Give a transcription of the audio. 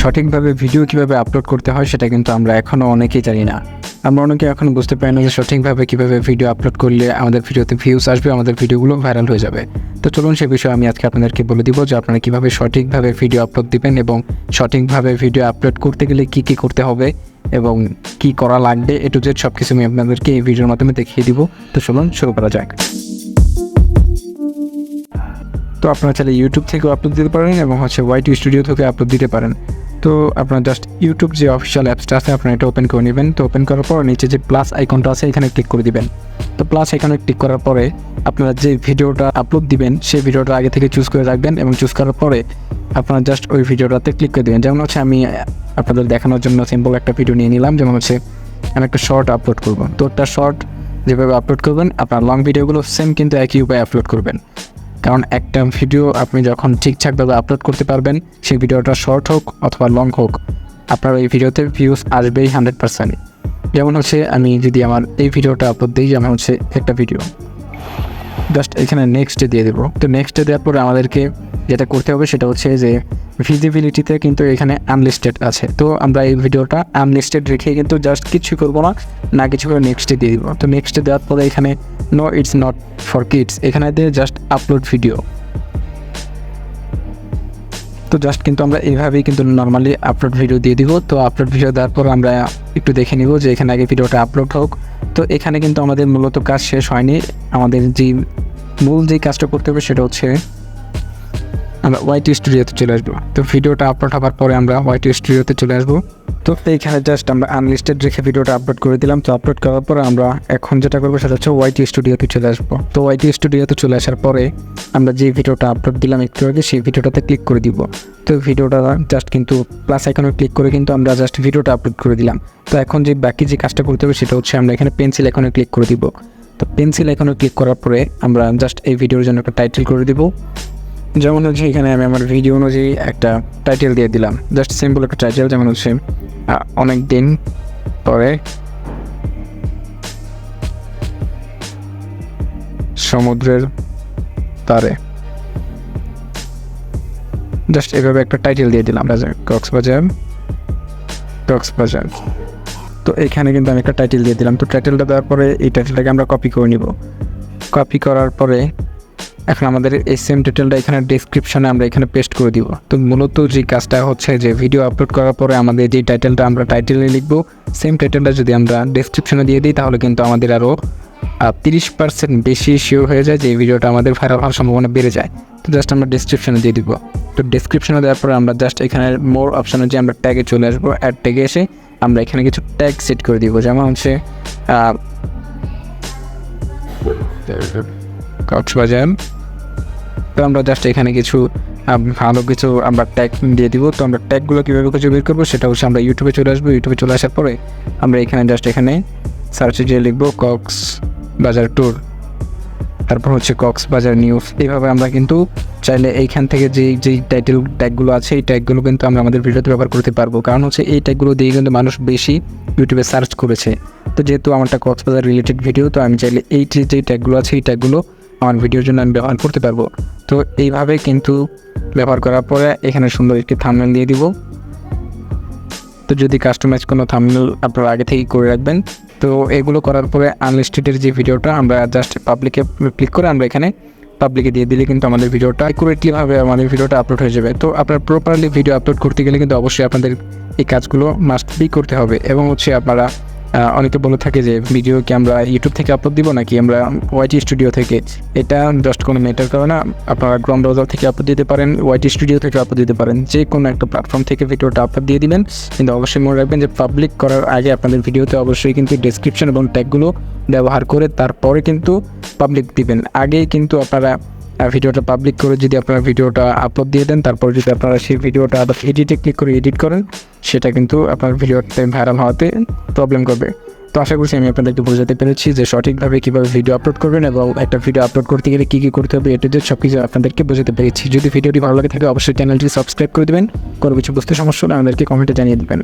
সঠিকভাবে ভিডিও কীভাবে আপলোড করতে হয় সেটা কিন্তু আমরা এখনও অনেকেই জানি না। আমরা অনেকে এখন বুঝতে পারি না যে সঠিকভাবে কীভাবে ভিডিও আপলোড করলে আমাদের ভিডিওতে ভিউজ আসবে, আমাদের ভিডিওগুলো ভাইরাল হয়ে যাবে। তো চলুন সে বিষয়ে আমি আজকে আপনাদেরকে বলে দিব যে আপনারা কীভাবে সঠিকভাবে ভিডিও আপলোড দিবেন এবং সঠিকভাবে ভিডিও আপলোড করতে গেলে কী কী করতে হবে এবং কি করা লাগবে, এ টু জেড সব কিছু আমি আপনাদেরকে এই ভিডিওর মাধ্যমে দেখিয়ে দিব। তো চলুন শুরু করা যাক। তো আপনারা চাইলে ইউটিউব থেকেও আপলোড দিতে পারেন এবং হচ্ছে ওয়াইটি স্টুডিও থেকে আপলোড দিতে পারেন। তো আপনার জাস্ট ইউটিউব যে অফিসিয়াল অ্যাপসটা আছে, আপনারা এটা ওপেন করে নেবেন। তো ওপেন করার পর নিচে যে প্লাস আইকনটা আছে, এখানে ক্লিক করে দিবেন। তো প্লাস আইকনে ক্লিক করার পরে আপনারা যে ভিডিওটা আপলোড দিবেন, সেই ভিডিওটা আগে থেকে চুজ করে রাখবেন এবং চুজ করার পরে আপনারা জাস্ট ওই ভিডিওটাতে ক্লিক করে দেবেন। যেমন হচ্ছে আমি আপনাদের দেখানোর জন্য সিম্পল একটা ভিডিও নিয়ে নিলাম। যেমন হচ্ছে আমি একটা শর্ট আপলোড করব। তো একটা শর্ট যেভাবে আপলোড করবেন, আপনার লং ভিডিওগুলো সেম কিন্তু একই উপায়ে আপলোড করবেন। কারণ একটা ভিডিও আপনি যখন ঠিকঠাকভাবে আপলোড করতে পারবেন, সেই ভিডিওটা শর্ট হোক অথবা লং হোক, আপনার এই ভিডিওতে ভিউজ আসবেই হান্ড্রেড পার্সেন্ট যেমন হচ্ছে, আমি যদি আমার এই ভিডিওটা আপলোড দিই, যেমন হচ্ছে একটা ভিডিও জাস্ট এখানে নেক্সটে দিয়ে দেবো। তো নেক্সটে দেওয়ার পরে আমাদেরকে যেটা করতে হবে সেটা হচ্ছে যে ভিজিবিলিটিতে কিন্তু এখানে আনলিস্টেড আছে। তো আমরা এই ভিডিওটা আনলিস্টেড রেখে কিন্তু জাস্ট কিছু করব না না কিছু করে নেক্সটে দিয়ে দিব। তো নেক্সটে দেওয়ার পরে এখানে no it's not for kids এখানে দিয়ে জাস্ট আপলোড ভিডিও তো জাস্ট কিন্তু আমরা এইভাবেই কিন্তু নর্মালি আপলোড ভিডিও দিয়ে দিব। তো আপলোড ভিডিও দেওয়ার পর আমরা একটু দেখে নিব যে এখানে আগে ভিডিওটা আপলোড হোক। তো এখানে কিন্তু আমাদের মূলত কাজ শেষ হয়নি। আমাদের যে মূল যে কাজটা করতে হবে সেটা হচ্ছে আমরা ওয়াইটি স্টুডিওতে চলে আসব। তো ভিডিওটা আপলোড হওয়ার পরে আমরা ওয়াইটি স্টুডিওতে চলে আসব। তো এইখানে জাস্ট আমরা আনলিস্টেড রেখে ভিডিওটা আপলোড করে দিলাম। তো আপলোড করার পরে আমরা এখন যেটা করব সেটা হচ্ছে ওয়াইটি স্টুডিওতে চলে আসব। তো ওয়াইটি স্টুডিওতে চলে আসার পরে আমরা যে ভিডিওটা আপলোড দিলাম একটু আগে, সেই ভিডিওটাতে ক্লিক করে দিব। তো ভিডিওটা জাস্ট কিন্তু প্লাস আইকনে ক্লিক করে কিন্তু আমরা জাস্ট ভিডিওটা আপলোড করে দিলাম। তো এখন যে বাকি যে কাজটা করতে হবে সেটা হচ্ছে আমরা এখানে পেন্সিল আইকনে ক্লিক করে দিব। তো পেন্সিল আইকনে ক্লিক করার পরে আমরা জাস্ট এই ভিডিওর জন্য একটা টাইটেল করে দিব। যেমন হচ্ছে এখানে আমি আমার ভিডিও অনুযায়ী একটা টাইটেল দিয়ে দিলাম। জাস্ট সিম্পল একটা টাইটেল যেমন হচ্ছে অনেক দিন পরে সমুদ্রের তারে। জাস্ট এভাবে একটা টাইটেল দিয়ে দিলাম কক্সবাজার কক্সবাজার। তো এখানে কিন্তু আমি একটা টাইটেল দিয়ে দিলাম। তো টাইটেলটা দেওয়ার পরে এই টাইটেলটাকে আমরা কপি করে নিব। কপি করার পরে এখন আমাদের এই সেম টাইটেলটা এখানে ডিসক্রিপশনে আমরা এখানে পেস্ট করে দিব। তো মূলত যে কাজটা হচ্ছে যে ভিডিও আপলোড করার পরে আমাদের যে টাইটেলটা আমরা টাইটেলে লিখব সেম টাইটেলটা যদি আমরা ডিসক্রিপশনে দিয়ে দিই তাহলে কিন্তু আমাদের আরও তিরিশ পার্সেন্ট বেশি শিওর হয়ে যায় যে এই ভিডিওটা আমাদের ভাইরাল হওয়ার সম্ভাবনা বেড়ে যায়। তো জাস্ট আমরা ডিসক্রিপশনে দিয়ে দিব। তো ডিসক্রিপশনে দেওয়ার পরে আমরা জাস্ট এখানে মোর অপশানে যে আমরা ট্যাগে চলে আসব অ্যাড ট্যাগে এসে আমরা এখানে কিছু ট্যাগ সেট করে দিব। যেমন হচ্ছে কক্সবাজার। তো আমরা জাস্ট এখানে কিছু ভালো কিছু আমরা ট্যাগ দিয়ে দিব। তো আমরা ট্যাগগুলো কীভাবে খুঁজে বের করব সেটা হচ্ছে আমরা ইউটিউবে চলে আসব। ইউটিউবে চলে আসার পরে আমরা এখানে জাস্ট এখানে সার্চে গিয়ে লিখব কক্স বাজার ট্যুর তারপর হচ্ছে কক্স বাজার নিউজ এইভাবে আমরা কিন্তু চাইলে এইখান থেকে যে, যেই টাইটেল ট্যাগগুলো আছে, এই ট্যাগগুলো কিন্তু আমরা আমাদের ভিডিওতে ব্যবহার করতে পারব। কারণ হচ্ছে এই ট্যাগগুলো দিয়ে কিন্তু মানুষ বেশি ইউটিউবে সার্চ করেছে। তো যেহেতু আমারটা কক্সবাজার রিলেটেড ভিডিও তো আমি চাইলে এই যে যেই ট্যাগগুলো আছে, এই ট্যাগগুলো আমার ভিডিওর জন্য আমি ব্যবহার করতে পারব। তো এইভাবে কিন্তু ব্যবহার করার পরে এখানে সুন্দর একটি থামনেল দিয়ে দিব। তো যদি কাস্টমাইজ কোনো থামনেল আপনারা আগে থেকেই করে রাখবেন, তো এগুলো করার পরে আনলিস্টেডের যে ভিডিওটা আমরা জাস্ট পাবলিকে ক্লিক করে আমরা এখানে পাবলিকে দিয়ে দিলে কিন্তু আমাদের ভিডিওটা অ্যাকুরেটলিভাবে আমাদের ভিডিওটা আপলোড হয়ে যাবে। তো আপনার প্রপারলি ভিডিও আপলোড করতে গেলে কিন্তু অবশ্যই আপনাদের এই কাজগুলো মাস্ট বি করতে হবে এবং হচ্ছে আপনারা অনেকে বলে থাকে যে ভিডিও কি আমরা ইউটিউব থেকে আপলোড দিব নাকি আমরা ওয়াইটি স্টুডিও থেকে? এটা জাস্ট কোনো ম্যাটার করে না। আপনারা গ্রম ব্রাউজার থেকে আপলোড দিতে পারেন ওয়াইটি স্টুডিও থেকে আপলোড দিতে পারেন। যে কোনো একটা প্ল্যাটফর্ম থেকে ভিডিওটা আপলোড দিয়ে দিবেন। কিন্তু অবশ্যই মনে রাখবেন যে পাবলিক করার আগে আপনাদের ভিডিওতে অবশ্যই কিন্তু ডেসক্রিপশন এবং ট্যাগগুলো ব্যবহার করে তারপরে কিন্তু পাবলিক দিবেন। আগে কিন্তু আপনারা ভিডিওটা পাবলিক করে যদি আপনারা ভিডিওটা আপলোড দিয়ে দেন, তারপর যদি আপনারা সেই ভিডিওটা আবার এডিটে ক্লিক করে এডিট করেন, সেটা কিন্তু আপনার ভিডিওতে ভাইরাল হওয়াতে প্রবলেম করবে। তো আশা করছি আমি আপনাদেরকে বোঝাতে পেরেছি যে সঠিকভাবে কীভাবে ভিডিও আপলোড করবেন এবং একটা ভিডিও আপলোড করতে গেলে কী কী করতে হবে এটা যে সব কিছু আপনাদেরকে বোঝাতে পেরেছি। যদি ভিডিওটি ভালো লাগে থাকে, অবশ্যই চ্যানেলটি সাবস্ক্রাইব করে দেবেন। কোনো কিছু বুঝতে সমস্যা হলে আমাদেরকে কমেন্টে জানিয়ে দেবেন।